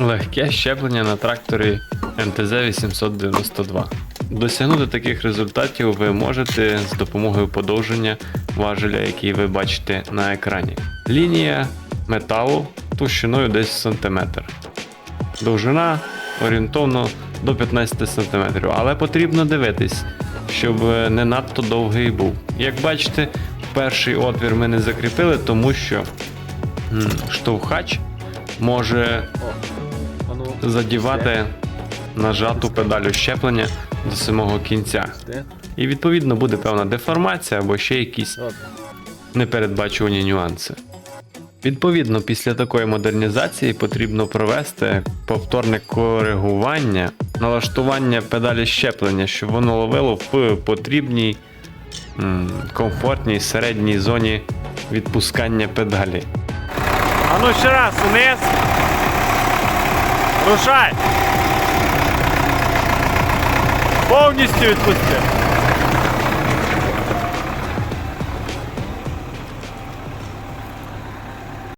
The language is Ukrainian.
Легке щеплення на тракторі МТЗ 892. Досягнути таких результатів ви можете з допомогою подовження важеля, який ви бачите на екрані. Лінія металу товщиною десь сантиметр. Довжина орієнтовно до 15 см, але потрібно дивитись, щоб не надто довгий був. Як бачите, перший отвір ми не закріпили, тому що штовхач може задівати нажату педалю щеплення до самого кінця. І відповідно буде певна деформація або ще якісь непередбачувані нюанси. Відповідно, після такої модернізації потрібно провести повторне коригування, налаштування педалі щеплення, щоб воно ловило в потрібній м, комфортній середній зоні відпускання педалі. А ну ще раз, вниз. Рушай. Повністю відпусти.